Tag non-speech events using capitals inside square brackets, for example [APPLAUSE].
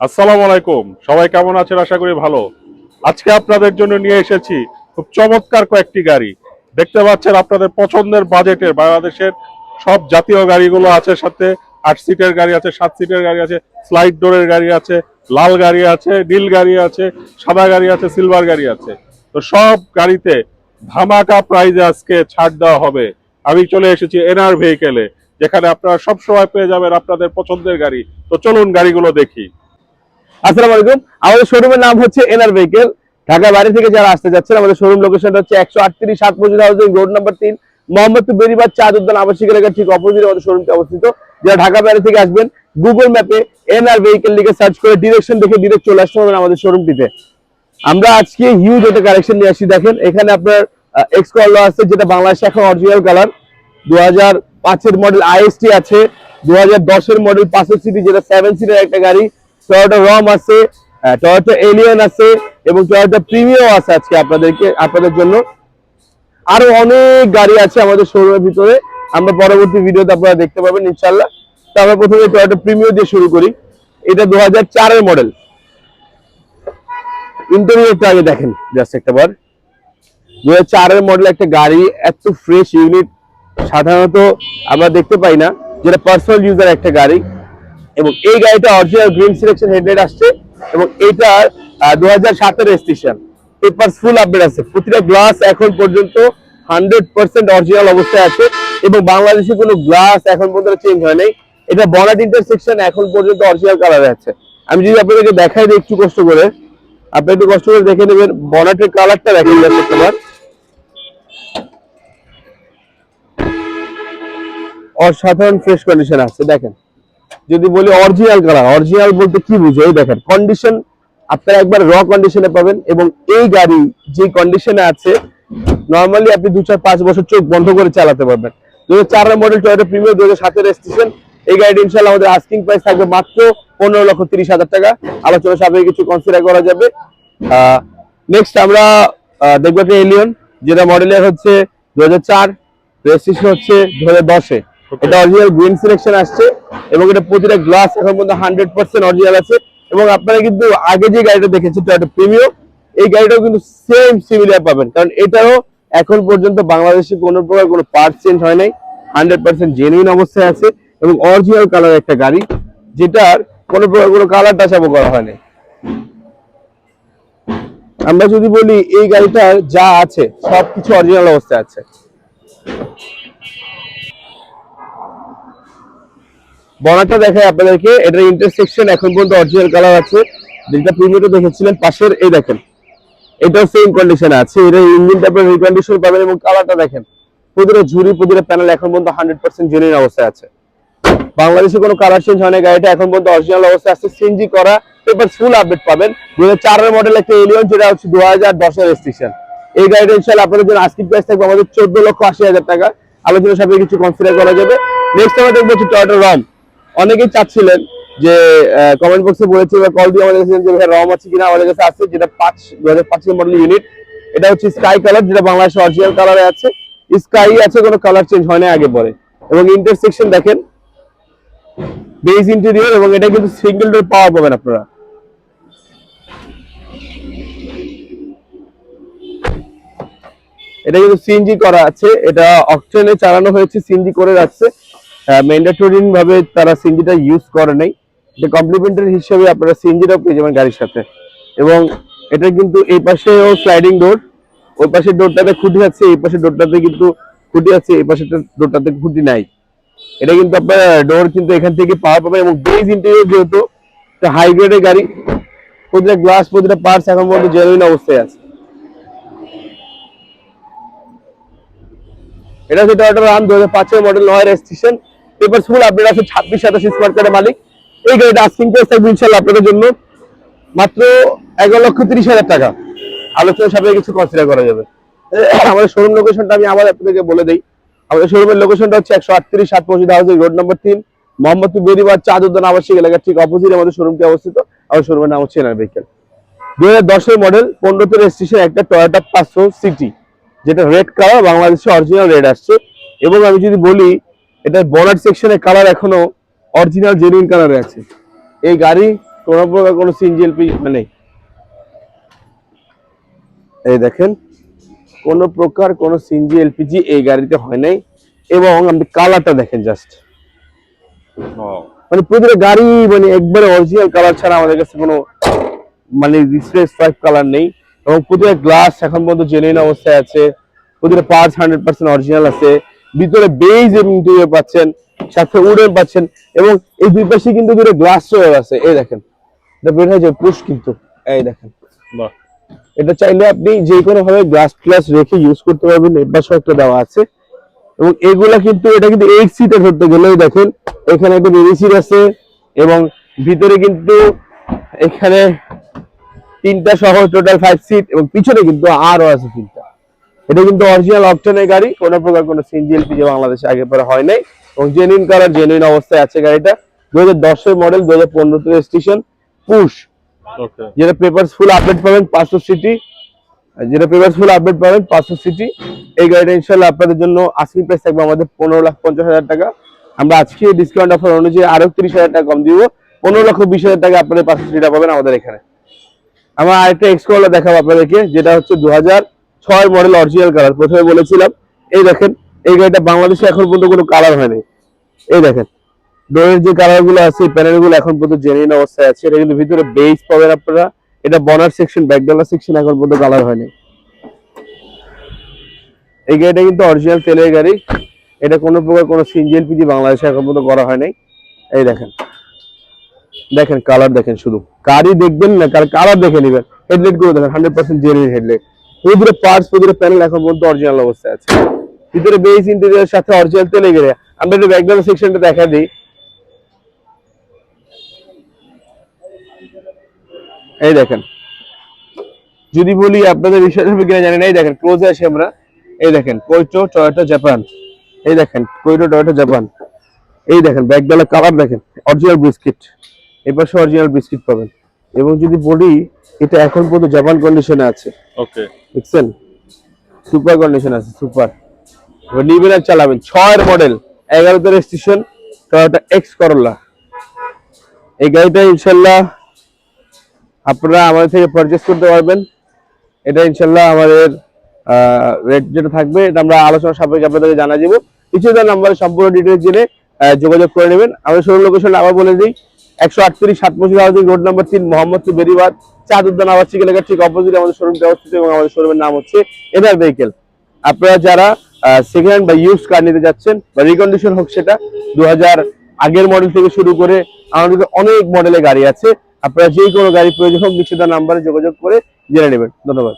আসসালামু আলাইকুম। সবাই কেমন আছেন? আশা করি ভালো। আজকে আপনাদের জন্য নিয়ে এসেছি খুব চমৎকার কয়েকটি গাড়ি। দেখতে পাচ্ছেন আপনাদের পছন্দের বাজেটের বাংলাদেশের সব জাতীয় গাড়িগুলো আছে সাথে। আট সিটের গাড়ি আছে, সাত সিটের গাড়ি আছে, স্লাইড ডোরের গাড়ি আছে, লাল গাড়ি আছে, নীল গাড়ি আছে, সাদা গাড়ি আছে, সিলভার গাড়ি আছে। তো সব গাড়িতে ধামাকা প্রাইজে আজকে ছাড় দেওয়া হবে। আমি চলে এসেছি এনআর ভেহিকেলে যেখানে আপনারা সবসময় পেয়ে যাবেন আপনাদের পছন্দের গাড়ি। তো চলুন গাড়িগুলো দেখি। আসসালামু আলাইকুম। আমাদের শোরুমের নাম হচ্ছে এনআর ভেহিকেল ঢাকা বাড়ি থেকে যারা আসতে যাচ্ছেন, আমাদের শোরুম লোকেশনটা হচ্ছে একশো আটত্রিশ সাত মসজিদ হাউজিং রোড নাম্বার তিন, মোহাম্মদপুর বেরিবাদ চাঁদ উদ্যান আবাসিক এলাকার ঠিক অপোজিট আমাদের শোরুমটি অবস্থিত। যারা ঢাকা বাইরে থেকে আসবেন গুগল ম্যাপে এনআর ভেহিকেল লিখে সার্চ করে ডিরেকশন দেখে ডিরেক্ট চলে আসতে পারবেন আমাদের শোরুমটিতে আমরা আজকে হিউজ একটা কালেকশন নিয়ে আসি দেখেন, এখানে আপনার এক্স কল আছে, যেটা বাংলাদেশে এখন অরিজিনাল কালার দু হাজার পাঁচের মডেল আইএসটি আছে দু হাজার দশের মডেল পাঁচের সিটি যেটা সেভেন সিটের একটা গাড়ি। টয়োটা রম আছে টয়োটা এলিয়ন আছে এবং টয়োটা প্রিমিয়াম আছে আজকে আপনাদেরকে, আপনাদের জন্য। আরও অনেক গাড়ি আছে আমাদের শোরুমের ভিতরে। আমরা পরবর্তী ভিডিওতে আপনারা দেখতে পাবেন ইনশাল্লাহ তো আমরা প্রথমে টয়োটা প্রিমিয়াম দিয়ে শুরু করি। এটা দু চারের মডেল ইন্টারভিউটা আগে দেখেন জাস্ট একটা বার। দু চারের মডেল একটা গাড়ি, এত ফ্রেশ ইউনিট সাধারণত আমরা দেখতে পাই না, যেটা পার্সোনাল ইউজার একটা গাড়ি। এবং এই গাড়িটা অরিজিনাল গ্রিন সিলেকশন হেডলাইট আসছে এবং এটা দু হাজার সাতের রেজিস্ট্রেশন পেপার ফুল আপডেট আছে। প্রতিটা গ্লাস এখন পর্যন্ত হান্ড্রেড পার্সেন্ট অরিজিনাল অবস্থায় আছে এবং বাংলাদেশে কোনো গ্লাস এখন পর্যন্ত চেঞ্জ হয় নাই। এটা বনাট ইন্টারসেকশন এখন পর্যন্ত অরিজিনাল কালারে আছে। আমি যদি আপনাদেরকে দেখাই দিই একটু কষ্ট করে, আপনি একটু কষ্ট করে দেখে নেবেন বনাটের কালারটা দেখেন তোমার। অসাধারণ ফ্রেশ কন্ডিশন আছে, দেখেন। যদি বলি অরিজিনাল কালার অরিজিনাল বলতে কি বুঝো? এই দেখেন কন্ডিশন আপনারা একবার র কন্ডিশনে পাবেন এবং এই গাড়ি যে কন্ডিশনে আছে নর্মালি আপনি দু চার পাঁচ বছর চোখ বন্ধ করে চালাতে পারবেন। দু হাজার চারের মডেল টয়টা প্রিমিয়ার দু হাজার সাতের স্টেশন এই গাড়িটি ইনশাল্লাহ আমাদের আস্কিং প্রাইস থাকবে মাত্র পনেরো লক্ষ তিরিশ হাজার টাকা। আলোচনা সাপেক্ষে কিছু কনসিডার করা যাবে। নেক্সট আমরা দেখব একটা এলিয়ন যেটা মডেলের হচ্ছে দু হাজার চার রেজিস্ট্রেশন হচ্ছে দু হাজার দশে। এটা অরিজিনাল গ্রিন সিলেকশন আসছে এবং এটা প্রতিটা গ্লাস এখন পর্যন্ত হান্ড্রেড পার্সেন্ট অরিজিনাল আছে এবং আপনারা কিন্তু আগে যে গাড়িটা দেখেছেন টয়োটা প্রিমিয়াম এই গাড়িটাও কিন্তু সেম সিমিলার পাবেন। কারণ এটাও এখন পর্যন্ত বাংলাদেশে কোনো প্রকার কোনো পার্ট চেঞ্জ হয় নাই হান্ড্রেড পার্সেন্ট জেনুইন অবস্থায় আছে এবং অরিজিনাল কালার একটা গাড়ি, যেটার কোনো প্রকার কোনো কালার টাচাবো করা হয়নি। আমরা যদি বলি এই গাড়িটার যা আছে, সবকিছু অরিজিনাল অবস্থায় আছে। বনাটা দেখায় আপনাদেরকে। এটার ইন্টারসেকশন এখন পর্যন্ত অরিজিনাল কালার আছে। যেটা প্রিমিয়ারটা দেখেছিলেন, পাশের এই দেখেন। এটাও সেম কন্ডিশনে আছে। এটা ইঞ্জিনটা আপনার রিকন্ডিশন পাবেন এবং কালারটা দেখেন। প্রতিটা ঝুড়ি প্রতিটা প্যানেল এখন পর্যন্ত হান্ড্রেড পার্সেন্ট জেনুইন অবস্থায় আছে। বাংলাদেশে কোনো কালার চেঞ্জ হয় না, গাড়িটা এখন পর্যন্ত অরিজিনাল অবস্থায় আছে। সিএনজি করা পেপার ফুল আপডেট পাবেন। দু হাজার মডেল একটা এলিয়ন যেটা হচ্ছে দু হাজার দশের রেজিস্ট্রেশন এই গাড়িটা ইনশাল্লাহ আপনাদের জন্য আজকের প্রাইস থাকবে আমাদের চোদ্দ লক্ষ আশি হাজার টাকা। আলোচনা সাপেক্ষে কিছু কনসিডার করা যাবে। নেক্সট আমরা দেখব হচ্ছে টয়টা রম অনেকেই চাচ্ছিলেন যে কমেন্ট বক্সে বলেছি বা কল দিয়ে আমাদের যে ভাই রম আছে কিনা আমাদের কাছে আছে, যেটা পাঁচ দু হাজার পাঁচের মডেল ইউনিট এটা হচ্ছে স্কাই কালার যেটা বাংলাদেশে অরিজিনাল কালারে আছে। স্কাই আছে, কোনো কালার চেঞ্জ হয় না আগে পরে। এবং ইন্টারসেকশন দেখেন বেস ইন্টেরিয়র এবং এটা কিন্তু সিঙ্গেল ডোর পাওয়ার পাবেন আপনারা। এটা কিন্তু সিএনজি করা আছে, এটা অকটেনে চালানো হয়েছে সিএনজি করে রাখছে। ম্যান্ডেটরি ভাবে তারা সিএনজিটা ইউজ করে নাই। এটা কমপ্লিমেন্টারি হিসেবে আপনারা সিএনজিটাও পেয়ে যাবেন গাড়ির সাথে। এবং এটা কিন্তু এই পাশেও স্লাইডিং ডোর ওই পাশের ডোরটাতে খুঁটি আছে, এই পাশের ডোরটাতে কিন্তু খুঁটি আছে, এই পাশের ডোরটাতে খুঁটি নাই। এটা কিন্তু আপনার ডোর কিন্তু এখান থেকে পাওয়া পাবেন এবং বেজ ইন্টেরিয়র যেহেতু হাই গ্রেডের গাড়ি। প্রতিটা গ্লাস প্রতিটা পার্টস এখন পর্যন্ত জেনুইন অবস্থায় আছে। এটা হচ্ছে টয়োটা রান দু হাজার পাঁচের মডেল নয় রেজিস্ট্রেশন পেপার ফুল আছে ছাব্বিশ, সাতাশি স্মার্ট কার্ডের মালিক। এই গাড়িটা থাকবে ইনশাল্লাহ আপনাদের জন্য। মাত্র এগারো লক্ষ তিরিশ হাজার টাকা। আলোচনা সাপেক্ষে কিছু কনসিডার করা যাবে। [COUGHS] আমাদের শোরুম লোকেশনটা আমি আবার আপনাদেরকে বলে দিই। আমাদের শোরুমের লোকেশনটা হচ্ছে একশো আটত্রিশ, সাত মসজিদ হাউসিং রোড নম্বর তিন। মোহাম্মদপুর বেরিবার চাঁদ উদ্যান আবাসিক এলাকার ঠিক অপোজিট আমাদের শোরুমটি অবস্থিত। আমাদের শোরুমের নাম হচ্ছে এনার ভেহিকেল দুই হাজার দশের মডেল পনেরোতে রেজিস্ট্রেশন একটা টয়োটা পাঁচশো সিটি যেটা রেড কালার বাংলাদেশে অরিজিনাল রেড আসছে। এবং আমি যদি বলি এটা বনার সেকশনের কালার এখনও অরিজিনাল জেনুইন কালারে আছে। এই গাড়ি কোনো প্রকার কোনো সিএনজি এলপিজি নেই। এই দেখেন কোনো প্রকার কোনো সিএনজি এলপিজি এই গাড়িতে হয় নাই। এবং আপনি কালারটা দেখেন জাস্ট মানে প্রতিটা গাড়ি মানে একবারে অরিজিনাল কালার ছাড়া আমাদের কাছে কোনো মানে রিফ্রেশ টাইপ কালার নেই। এবং প্রতিটা গ্লাস এখন পর্যন্ত জেনুইন অবস্থায় আছে। প্রতিটা পার্টস হান্ড্রেড পার্সেন্ট অরিজিনাল আছে। ভিতরে বেজ এবং ইন্টেরিয়র পাচ্ছেন সাথে উডেন পাচ্ছেন এবং এই দুই পাশে কিন্তু দুটো গ্লাস চলে আছে। এই দেখেন এটা বের হয়ে যায় পুশ কিন্তু। এই দেখেন এটা চাইলে আপনি যে কোনো ভাবে গ্লাস গ্লাস রেখে ইউজ করতে পারবেন এর পাশেও একটা দেওয়া আছে। এবং এগুলা কিন্তু এটা কিন্তু এইট সিটে ধরতে গেলেই দেখেন এখানে একটা বেবি সিট আছে এবং ভিতরে কিন্তু এখানে তিনটা সহ টোটাল ফাইভ সিট এবং পিছনে কিন্তু আরও আছে তিনটা এটা কিন্তু অরিজিনাল অপশনের গাড়ি। কোনো প্রকার কোনো সিএনজি এলপিজি বাংলাদেশে আগে পরে হয় নাই। এবং জেনুইন কালার জেনুইন অবস্থায় আছে গাড়িটা। দু হাজার মডেল দু হাজার পনেরোতে রেজিস্ট্রেশন পুশ যেটা পেপারস ফুল আপডেট পাবেন পাঁচশো সিটি। যেটা পেপারস ফুল আপডেট পাবেন পাঁচশো সিটি। এই গাড়িটা ইনশাল্লাহ আপনাদের জন্য আশি প্রাইস থাকবে আমাদের পনেরো লাখ পঞ্চাশ হাজার টাকা। আমরা আজকে ডিসকাউন্ট অফার অনুযায়ী আরও তিরিশ হাজার টাকা কম দিব। পনেরো লক্ষ বিশ হাজার টাকা আপনাদের পাঁচশো সিটিটা পাবেন আমাদের এখানে। আমার আরেকটা এক্সকোলা দেখাবো আপনাদেরকে যেটা হচ্ছে দু হাজার ছয় মডেল অরিজিনাল কালার প্রথমে বলেছিলাম, এই দেখেন, এই গাড়িটা বাংলাদেশে এখন পর্যন্ত কোনো কালার হয়নি। এই দেখেন, ডোরের যে কালারগুলো আছে প্যানেলগুলো এখন পর্যন্ত জেনুইন অবস্থায় আছে। এটা কিন্তু ভিতরে বেস পাবেন আপনারা। এটা বনার সেকশন ব্যাকডালার সেকশন এখন পর্যন্ত কালার হয়নি। এই গাড়িটা কিন্তু অরিজিনাল তেলের গাড়ি। এটা কোনো প্রকার কোনো সিএনজি পিজি বাংলাদেশে এখন পর্যন্ত করা হয় নাই এই দেখেন দেখেন কালার দেখেন শুধু। গাড়ি দেখবেন না, কার কালার দেখে নেবেন। হেডলাইটগুলো দেখেন হান্ড্রেড পার্সেন্ট জেনুইন হেডলাইট প্রতিটা পার্টস প্রতিটা প্যানেল এখন পর্যন্ত অরিজিনাল অবস্থায় আছে। ভিতরে বেস ইন্টেরিয়র সাথে অরিজিনাল তেলে গেলে আমরা একটু ব্যাকডালার সেকশনটা দেখা দিই। এই দেখেন। যদি বলি আপনাদের বিশ্বাস হবে কিনা জানি না, এই দেখেন ক্লোজে আসি আমরা। এই দেখেন কোইটো টয়োটা জাপান এই দেখেন কোইটো টয়োটা জাপান এই দেখেন ব্যাগডালা কালার দেখেন অরিজিনাল বিস্কিট এই পাশে অরিজিনাল বিস্কিট পাবেন। এবং যদি বলি এটা এখন পর্যন্ত জাপান কন্ডিশনে আছে। ওকে দেখছেন? সুপার কন্ডিশন আছে সুপার নিবেন আর চালাবেন। ছয়ের মডেল এগারোতে রেজিস্ট্রেশন টয়োটা এক্স করোলা এই গাড়িটা ইনশাল্লাহ আপনারা আমাদের থেকে পারচেস করতে পারবেন। এটা ইনশাল্লাহ আমাদের রেট যেটা থাকবে এটা আমরা আলোচনা সাপেক্ষে আপনাদেরকে জানা দিব। কিছু নাম্বারে সম্পূর্ণ ডিটেলস জেনে যোগাযোগ করে নেবেন। আমাদের শোরুম লোকেশন আবার বলে দিই একশো আটত্রিশ, সাত হাউজিং রোড নাম্বার তিন, মোহাম্মদপুর বেরিবাদ চাঁদ উদ্যান আবাস এলাকার ঠিক অপোজিট আমাদের শোরুমটা অবস্থিত এবং আমাদের শোরুমের নাম হচ্ছে এনার ভেহিকেল আপনারা যারা সেকেন্ড হ্যান্ড বা ইউজ কার নিতে যাচ্ছেন বা রিকন্ডিশন হোক সেটা দু হাজার আগের মডেল থেকে শুরু করে আমাদের অনেক মডেলের গাড়ি আছে। আপনারা যে কোনো গাড়ি প্রয়োজন হোক, নিশ্চিত নাম্বারে যোগাযোগ করে জেনে নেবেন। ধন্যবাদ।